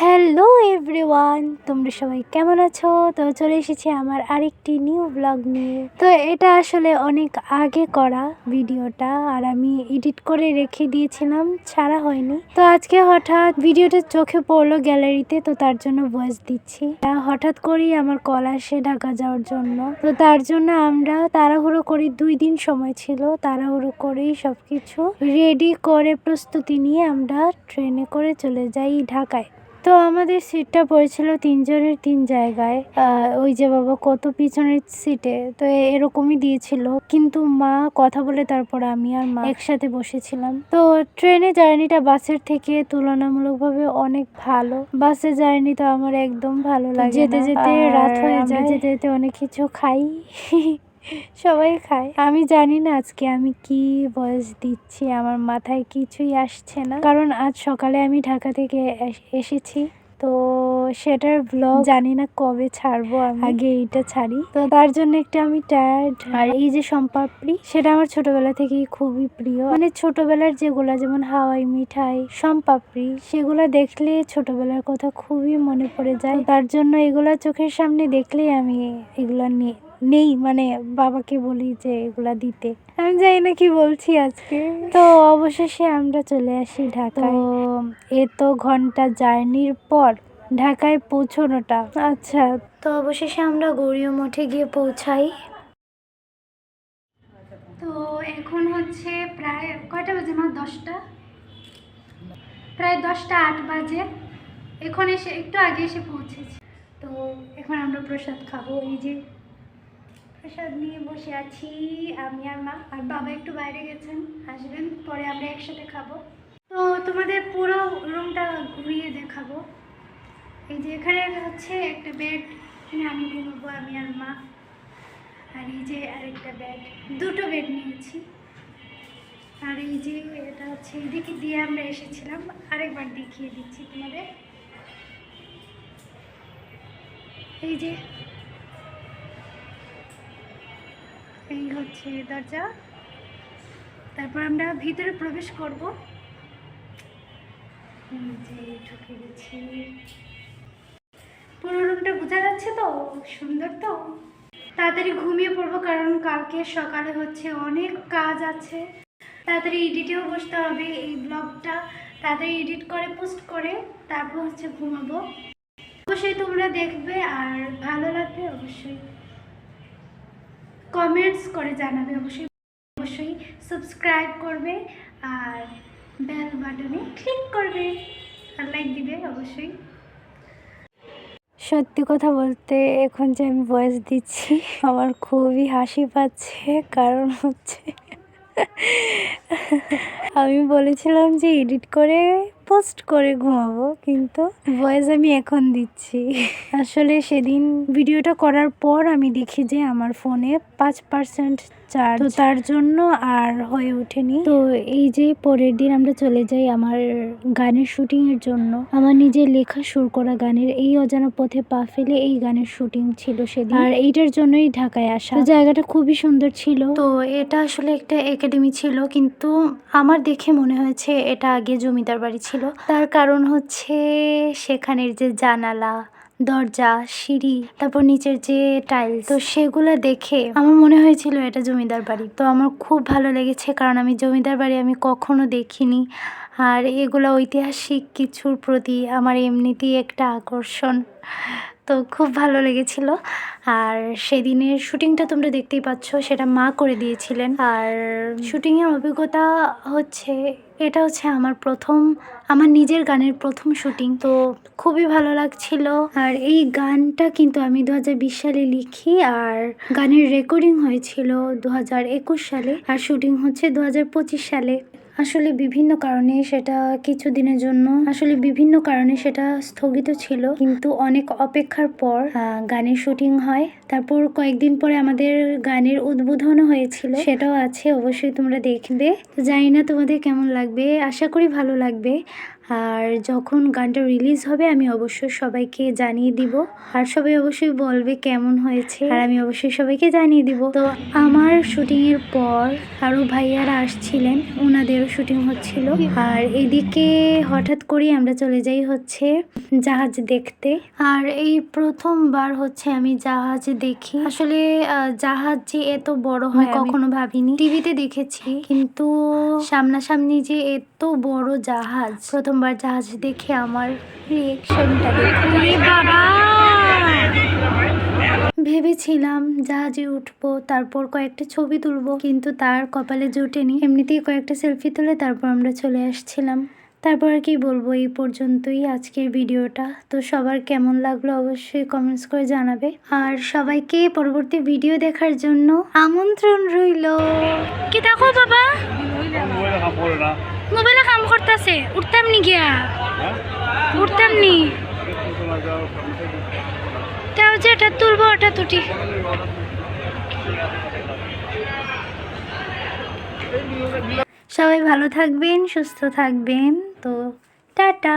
Hello everyone, তোমরা সবাই কেমন আছো? তো চলে এসেছি আমার আরেকটি নিউ ব্লগ নিয়ে। তো এটা আসলে অনেক আগে করা ভিডিওটা, আর আমি এডিট করে রেখে দিয়েছিলাম, ছাড়া হয়নি। তো আজকে হঠাৎ ভিডিওটা চোখে পড়ল গ্যালারিতে, তো তার জন্য ভয়েস দিচ্ছি। হঠাৎ করেই আমার কল আসে ঢাকা যাওয়ার জন্য। তো তার জন্য আমরা তাড়াহুড়ো করি, দুই দিন সময় ছিল, তাড়াহুড়ো করেই সবকিছু রেডি করে প্রস্তুতি নিয়ে আমরা ট্রেনে করে চলে যাই ঢাকায়। তো আমাদের সিটটা পড়েছিল তিনজনের তিন জায়গায়। ওই যে বাবা কত পিছনের সিটে তো এরকমই দিয়েছিল। কিন্তু মা কথা বলে তারপর আমি আর মা একসাথে বসেছিলাম। তো ট্রেনে জার্নিটা বাসের থেকে তুলনামূলকভাবে অনেক ভালো। বাসের জার্নি তো আমার একদম ভালো লাগে যেতে যেতে রাত হয়ে যায়। যেতে যেতে অনেক কিছু খাই। সবাই খায়। আমি জানি না আজকে আমি কি বয়স দিচ্ছি, আমার মাথায় কিছুই আসছে না। কারণ আজ সকালে আমি ঢাকা থেকে এস- এসেছি, তো সেটার ব্লগ জানি না কবে ছাড়বো আমি। আগে এইটা ছাড়ি। তো তার জন্য একটু আমি টায়ার্ড আর এই যে সম্পাপড়ি, সেটা আমার ছোটবেলা থেকেই খুবই প্রিয়। মানে ছোটবেলার যেগুলা, যেমন হাওয়াই মিঠাই, সম্পাপড়ি, সেগুলা দেখলে ছোটবেলার কথা খুবই মনে পড়ে যায়। তার জন্য এগুলা চোখের সামনে দেখলেই আমি এগুলা নিয়ে নেই মানে বাবাকে বলি যে এগুলা দিতে। আমি জানি না কি বলছি আজকে। তো অবশেষে আমরা চলে আসি ঢাকায়। তো এ তো ঘণ্টা জার্নির পর ঢাকায় পৌঁছানোটা। আচ্ছা তো অবশেষে আমরা গৌরীয় মঠে গিয়ে পৌঁছাই। তো এখন হচ্ছে প্রায় কয়টা বাজে মা দশটা? প্রায় দশটা আট বাজে। এখন এসে একটু আগে এসে পৌঁছেছি। তো এখন আমরা প্রসাদ খাব এই যে প্রসাদ নিয়ে বসে আছি, আমি আর মা। আর বাবা একটু বাইরে গেছেন, আসবেন, পরে আমরা একসাথে খাব। তো তোমাদের পুরো রুমটা ঘুরিয়ে দেখাবো। এই যে এখানে হচ্ছে একটা বেড এখানে আমি ঘুমাবো, আমি আর মা। আর এই যে আরেকটা বেড দুটো বেড নিয়েছি। আর এই যে এটা হচ্ছে, এদিকে দিয়ে আমরা এসেছিলাম, আরেকবার দেখিয়ে দিচ্ছি তোমাদের। এই যে হচ্ছে দরজা। তারপর আমরা ভিতরে প্রবেশ করব। যে ঢুকে গেছি। পুরো রুমটা বোঝা যাচ্ছে তো? সুন্দর তো? তাড়াতাড়ি ঘুমিয়ে পড়ব কারণ কালকে সকালে হচ্ছে অনেক কাজ আছে। তাড়াতাড়ি এডিটেও বসতে হবে এই ব্লগটা তাড়াতাড়ি এডিট করে পোস্ট করে, তারপর হচ্ছে ঘুমাবো। অবশ্যই তোমরা দেখবে আর ভালো লাগবে অবশ্যই কমেন্টস করে জানাবে, অবশ্যই অবশ্যই সাবস্ক্রাইব করবে আর বেল বাটনে ক্লিক করবে আর লাইক দিবে, অবশ্যই। সত্যি কথা বলতে এখন যে আমি ভয়েস দিচ্ছি, আমার খুবই হাসি পাচ্ছে, কারণ হচ্ছে আমি বলেছিলাম যে এডিট করে পোস্ট করে ঘুমাবো, কিন্তু ভয়েস আমি এখন দিচ্ছি। আসলে সেদিন ভিডিওটা করার পর আমি দেখি যে আমার ফোনে পাঁচ পার্সেন্ট চার্জ। তো তার জন্য আর হয়ে ওঠেনি। তো এই যে পরের দিন আমরা চলে যাই আমার গানের শুটিং এর জন্য। আমার নিজের লেখা সুর করা গানের এই অজানা পথে পা ফেলে এই গানের শুটিং ছিল সেদিন। আর এইটার জন্যই ঢাকায় আসা। জায়গাটা খুবই সুন্দর ছিল। তো এটা আসলে একটা একাডেমি ছিল, কিন্তু আমার দেখে মনে হয়েছে এটা আগে জমিদার বাড়ি ছিল। তার কারণ হচ্ছে সেখানের যে জানালা, দরজা, সিঁড়ি, তারপর নিচের যে টাইল তো সেগুলো দেখে আমার মনে হয়েছিল এটা জমিদার বাড়ি। তো আমার খুব ভালো লেগেছে কারণ আমি জমিদার বাড়ি আমি কখনো দেখিনি। আর এগুলো ঐতিহাসিক কিছুর প্রতি আমার এমনিতেই একটা আকর্ষণ। তো খুব ভালো লেগেছিল। আর সেদিনের শুটিংটা তোমরা দেখতেই পাচ্ছ, সেটা মা করে দিয়েছিলেন। আর শুটিংয়ের অভিজ্ঞতা হচ্ছে, এটা হচ্ছে আমার প্রথম, আমার নিজের গানের প্রথম শুটিং। তো খুবই ভালো লাগছিল। আর এই গানটা কিন্তু আমি দু হাজার বিশ সালে লিখি, আর গানের রেকর্ডিং হয়েছিল দু হাজার একুশ সালে। আর শুটিং হচ্ছে দু হাজার পঁচিশ সালে। আসলে বিভিন্ন কারণে সেটা কিছুদিনের জন্য, আসলে বিভিন্ন কারণে সেটা স্থগিত ছিল। কিন্তু অনেক অপেক্ষার পর গানের শুটিং হয়। তারপর কয়েকদিন পরে আমাদের গানের উদ্বোধনও হয়েছিল। সেটাও আছে, অবশ্যই তোমরা দেখবে। জানি না তোমাদের কেমন লাগবে। আশা করি ভালো লাগবে। আর যখন গানটা রিলিজ হবে আমি অবশ্যই সবাইকে জানিয়ে দিব। আর সবাই অবশ্যই বলবে কেমন হয়েছে। আর আমি অবশ্যই সবাইকে জানিয়ে দিব। তো আমার শুটিং এর পর আরও ভাইয়ারা আসছিলেন ওনাদেরও শুটিং হচ্ছিল। আর এদিকে হঠাৎ করেই আমরা চলে যাই হচ্ছে জাহাজ দেখতে। আর এই প্রথমবার হচ্ছে আমি জাহাজ দেখি। আসলে জাহাজ যে এত বড় হয় কখনো ভাবিনি। টিভিতে দেখেছি। কিন্তু সামনাসামনি যে এত বড় জাহাজ প্রথমবার জাহাজ দেখে আমার রিয়েকশনটা ভেবেছিলাম জাহাজে উঠবো, তারপর কয়েকটা ছবি তুলবো, কিন্তু তার কপালে জোটেনি। এমনিতেই কয়েকটা সেলফি তুলে তারপর আমরা চলে আসছিলাম। তারপর আর কি বলব, এই পর্যন্তই আজকের ভিডিওটা। তো সবার কেমন লাগল অবশ্যই কমেন্টস করে জানাবে। আর সবাইকে পরবর্তী ভিডিও দেখার জন্য আমন্ত্রণ রইল। কি দেখো বাবা? মোবাইলে কাম করতেছে উঠতাম নি গিয়া। উঠতাম নি। তাও যে এটা তুলবো ওটা তুটি। সবাই ভালো থাকবেন সুস্থ থাকবেন তো টাটা।